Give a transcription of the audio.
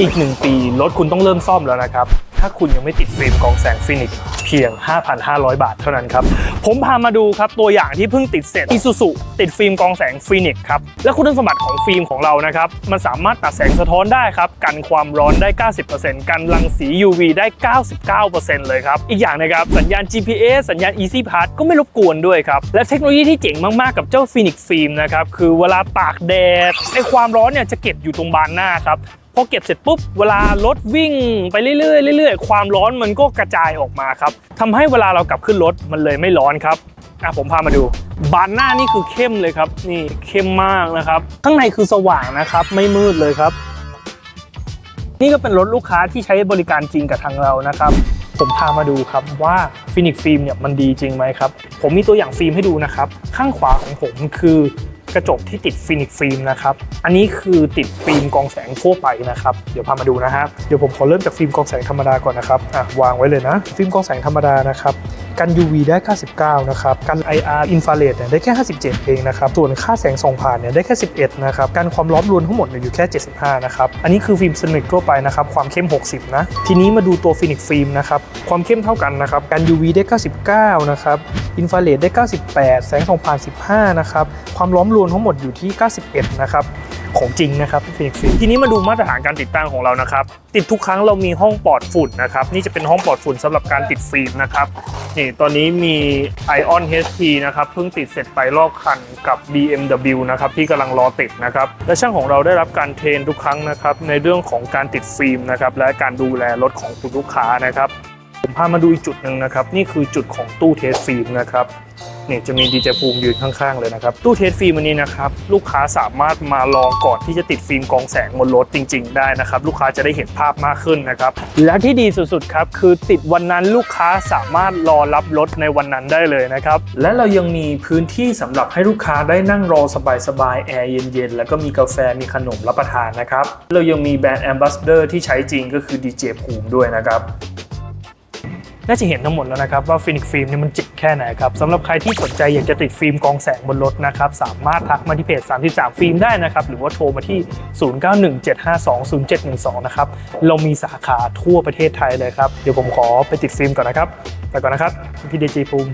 อีก 1 ปีรถคุณต้องเริ่มซ่อมแล้วนะครับ ถ้าคุณยังไม่ติดฟิล์มกองแสงฟินิกเพียง 5,500 บาทเท่านั้นครับ ผมพามาดูครับตัวอย่างที่เพิ่งติดเสร็จ Isuzu ติดฟิล์มกองแสงฟินิกครับ และคุณสมบัติของฟิล์มของเรานะครับ มันสามารถตัดแสงสะท้อนได้ครับ กันความร้อนได้ 90%กันรังสี UV ได้ 99%เลยครับ อีกอย่างนะครับ สัญญาณ GPS สัญญาณ Easy Pass ก็ไม่รบกวนด้วยครับ และเทคโนโลยีที่เจ๋งมากๆกับเจ้าฟินิกฟิล์มนะครับคือเวลาตากแดดไอความร้อนเนี่ยจะเก็บอยู่ตรงบานหน้าครับ พอเก็บเสร็จปุ๊บเวลารถวิ่งไปเรื่อยๆเรื่อยๆ ความร้อนมันก็กระจายออกมาครับทำให้เวลาเรากลับขึ้นรถมันเลยไม่ร้อนครับอะผมพามาดู บานหน้านี่คือเข้มเลยครับ นี่เข้มมากนะครับ ข้างในคือสว่างนะครับ ไม่มืดเลยครับ นี่ก็เป็นรถลูกค้าที่ใช้บริการจริงกับทางเรานะครับ ผมพามาดูครับว่าฟินิกฟิล์มเนี่ยมันดีจริงไหมครับ ผมมีตัวอย่างฟิล์มให้ดูนะครับ ข้างขวาของผมคือ กระจกที่ติดฟินิกฟิล์มนะครับ อันนี้คือติดฟิล์มกองแสงทั่วไปนะครับ เดี๋ยวพามาดูนะฮะเดี๋ยวผมขอเริ่มจากฟิล์มกองแสงธรรมดาก่อนนะครับ อะวางไว้เลยนะ ฟิล์มกองแสงธรรมดานะครับ กัน UV ได้ 99 นะครับ กัน IR infrared เนี่ยได้แค่ 57 เองนะครับ ส่วนค่าแสงส่องผ่านเนี่ยได้แค่ 11 นะครับการความร้อนรวมทั้งหมดเนี่ยอยู่แค่ 75 นะครับ อันนี้คือฟิล์มเซรามิกทั่วไปนะครับ ความเข้ม 60 นะ ทีนี้มาดูตัวฟินิกฟิล์มนะครับ ความเข้มเท่ากันนะครับ กัน UV ได้ 99 นะครับอินฟราเรดได้ 98 แสงส่องผ่าน 15 นะครับ ความร้อนรวมทั้งหมดอยู่ที่ 91 นะครับ ของจริงนะครับฟินิกฟิลทีนี้มาดูมาตรฐานการติดตั้งของเรานะครับ ติดทุกครั้งเรามีห้องปลอดฝุ่นนะครับ นี่จะเป็นห้องปลอดฝุ่นสำหรับการติดฟิล์มนะครับนี่ตอนนี้มี Ion HT นะครับเพิ่งติดเสร็จไปรอบคันกับ BMW นะครับที่กำลังรอติดนะครับและช่างของเราได้รับการเทรนทุกครั้งนะครับในเรื่องของการติดฟิล์มนะครับและการดูแลรถของคุณลูกค้านะครับ ผมพามาดูอีกจุดหนึ่งนะครับ นี่คือจุดของตู้เทสฟิล์มนะครับเนี่ยจะมีดีเจภูมิยืนข้างๆเลยนะครับ ตู้เทสฟิล์มอันนี้นะครับ ลูกค้าสามารถมาลองก่อนที่จะติดฟิล์มกองแสงบนรถจริง ๆ ได้นะครับ ลูกค้าจะได้เห็นภาพมากขึ้นนะครับ และที่ดีสุดๆครับคือติดวันนั้นลูกค้าสามารถรอรับรถในวันนั้นได้เลยนะครับ และเรายังมีพื้นที่สำหรับให้ลูกค้าได้นั่งรอสบายๆแอร์เย็นๆแล้วก็มีกาแฟมีขนมรับประทานนะครับเรายังมีแบรนด์แอมบาสเดอร์ที่ใช้จริงก็คือดีเจภูมิด้วยนะครับ น่าจะเห็นทั้งหมดแล้วนะครับว่าฟินิกฟิล์มเนี่ยมันจิกแค่ไหนครับสำหรับใครที่สนใจอยากจะติดฟิล์มกองแสงบนรถนะครับสามารถทักมาที่เพจ 33 ฟิล์มได้นะครับหรือว่าโทรมาที่ 0917520712 นะครับเรามีสาขาทั่วประเทศไทยเลยครับเดี๋ยวผมขอไปติดฟิล์มก่อนนะครับไปก่อนนะครับพี่ดีจีภูมิ